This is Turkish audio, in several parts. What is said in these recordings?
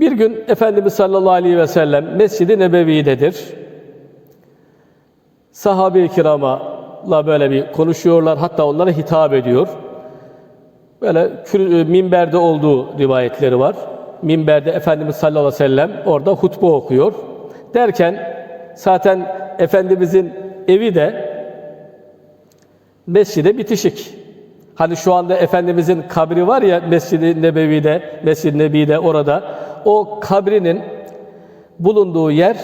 Bir gün Efendimiz sallallahu aleyhi ve sellem Mescid-i Nebevi'dedir. Sahabe-i kiramla böyle bir konuşuyorlar. Hatta onlara hitap ediyor. Böyle e, minberde olduğu rivayetleri var. Minberde Efendimiz sallallahu aleyhi ve sellem orada hutbe okuyor. Derken zaten Efendimizin evi de mescide bitişik. Hani şu anda Efendimizin kabri var ya Mescid-i Nebevi'de, Mescid-i Nebi'de orada. O kabrinin bulunduğu yer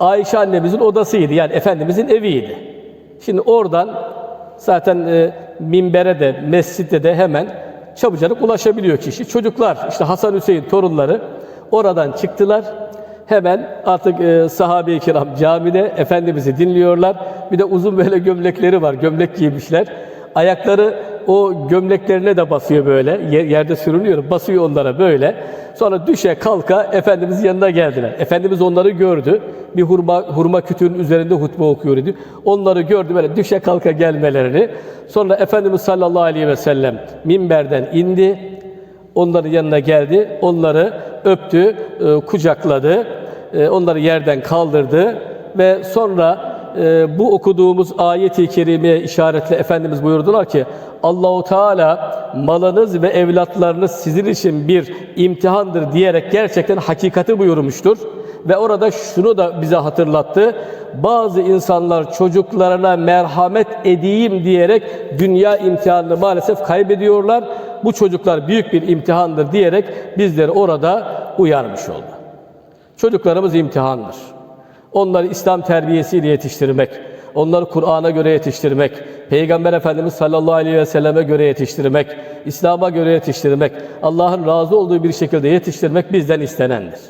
Ayşe annemizin odasıydı. Yani Efendimizin eviydi. Şimdi oradan zaten e, minbere de mescitte de hemen çabucak ulaşabiliyor kişi. Çocuklar işte Hasan Hüseyin torunları oradan çıktılar. Hemen artık e, sahabe-i kiram camide Efendimiz'i dinliyorlar. Bir de uzun böyle gömlekleri var. Gömlek giymişler. Ayakları o gömleklerine de basıyor böyle. Yer- yerde sürünüyor. Basıyor onlara böyle. Sonra düşe kalka Efendimizin yanına geldiler. Efendimiz onları gördü. Bir hurma, hurma kütüğünün üzerinde hutbe okuyor idi. Onları gördü böyle düşe kalka gelmelerini. Sonra Efendimiz sallallahu aleyhi ve sellem minberden indi. Onların yanına geldi. Onları öptü, e, kucakladı. e, Onları yerden kaldırdı ve sonra e, bu okuduğumuz ayeti kerimeye işaretle Efendimiz buyurdular ki Allahu Teala malınız ve evlatlarınız sizin için bir imtihandır diyerek gerçekten hakikati buyurmuştur. Ve orada şunu da bize hatırlattı. Bazı insanlar çocuklarına merhamet edeyim diyerek dünya imtihanını maalesef kaybediyorlar. Bu çocuklar büyük bir imtihandır diyerek bizleri orada uyarmış oldu. Çocuklarımız imtihandır. Onları İslam terbiyesiyle yetiştirmek, onları Kur'an'a göre yetiştirmek, Peygamber Efendimiz sallallahu aleyhi ve selleme göre yetiştirmek, İslam'a göre yetiştirmek, Allah'ın razı olduğu bir şekilde yetiştirmek bizden istenendir.